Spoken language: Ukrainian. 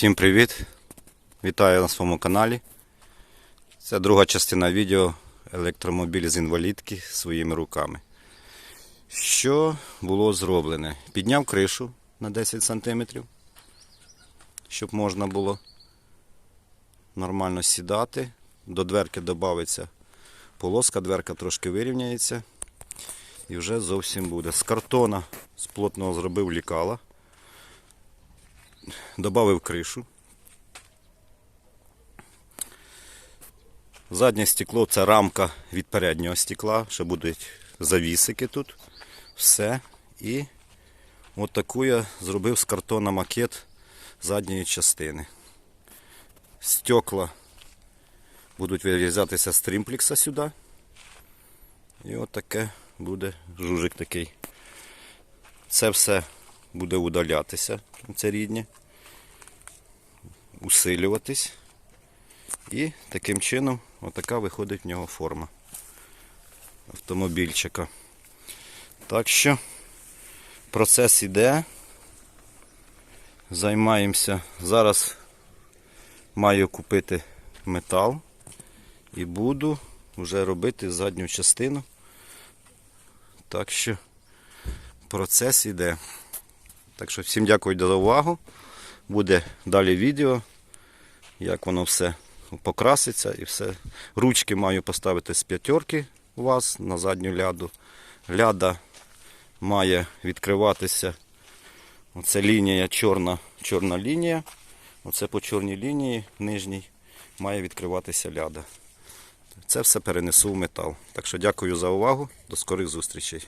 Всім привіт! Вітаю на своєму каналі. Це друга частина відео електромобіль з інвалідки своїми руками. Що було зроблене? Підняв кришу на 10 см, щоб можна було нормально сідати. До дверки додається полоска, дверка трошки вирівняється. І вже зовсім буде. З картона з плотного зробив лікала. Добавив кришу. Заднє стекло це рамка від переднього стекла. Ще будуть завісики тут. Все. І от таку я зробив з картона макет задньої частини. Стекла будуть вирізатися з тримплекса сюди. І от таке буде жужик такий. Це все буде удалятися, це рідні, усилюватись. І таким чином отака виходить в нього форма автомобільчика. Так що процес іде. Займаємося. Зараз маю купити метал і буду вже робити задню частину. Так що процес іде. Так що всім дякую за увагу. Буде далі відео, як воно все покраситься і все. Ручки маю поставити з п'ятерки у вас на задню ляду. Ляда має відкриватися. Оце лінія чорна, чорна лінія. Оце по чорній лінії нижній має відкриватися ляда. Це все перенесу в метал. Так що дякую за увагу. До скорих зустрічей.